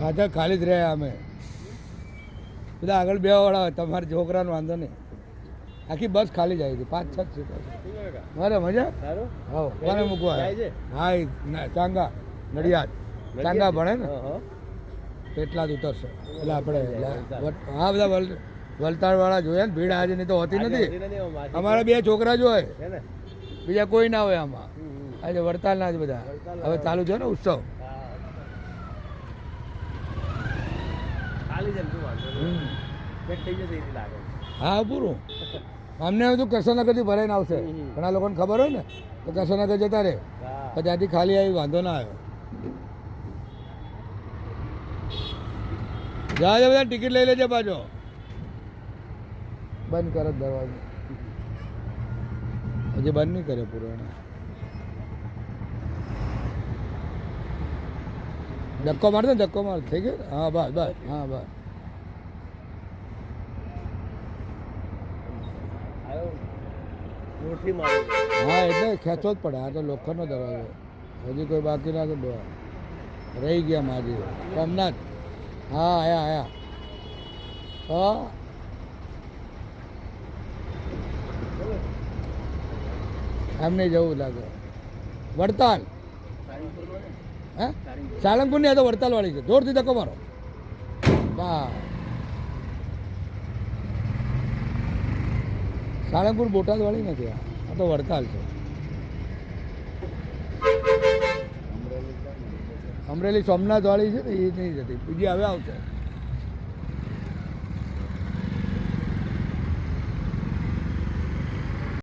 પાછળ ખાલી જ રહ્યા અમે. બધા આગળ બે વાળા તમારા છોકરાનો વાંધો નહીં. આખી બસ ખાલી જાય છે પાંચ છ સીટો. મારે મજા? હા કોને મૂકવા. હા ચાંગા નડિયાદ. ચાંગા ભણે ને. એટલા જ ઉતરશે. એટલે આપણે હા બધા વલ વલતાડવાળા જોયા ને ભીડ આજે નહીં તો હોતી નથી. અમારા બે છોકરા જ હોય. બીજા કોઈ ના હોય આમાં. આજે વડતાલના જ બધા. હવે ચાલુ છે ને ઉત્સવ. છે ને, શું વાંધો થઈ જશે એથી લાગે. હા પૂરું. અમને બધું કશોનગરથી ભરાઈને આવશે. ઘણા લોકોને ખબર હોય ને તો કશોનગર જતા રહે. તો ત્યાંથી ખાલી આવી વાંધો ના આવ્યો જા બધા ટિકિટ લઈ લેજે પાછો. બંધ કરો દરવાજો. હજી બંધ નહીં કર્યો પૂરો એને ધક્કો મારતો ને ધક્કો માર થઈ ગયો? હા બસ બસ. હા બસ આવ્યો જોરથી મારું હા એટલે ખેંચો જ પડે. આ તો લોખંડનો દરવાજો હજી કોઈ બાકી ના તો બે- રહી ગયા માજી. સોમનાથ. હા આયા આયા. હા? એમને જવું લાગે. વડતાલ. હે? સાળંગપુરની આ તો વડતાલવાળી છે. જોરથી ધક્કો મારો. હા સાળંગપુર બોટાદવાળી નથી. આ તો વડતાલ છે. અમરેલી સોમનાથ વાળી છે ને, એ નહીં જતી. બીજી હવે આવશે.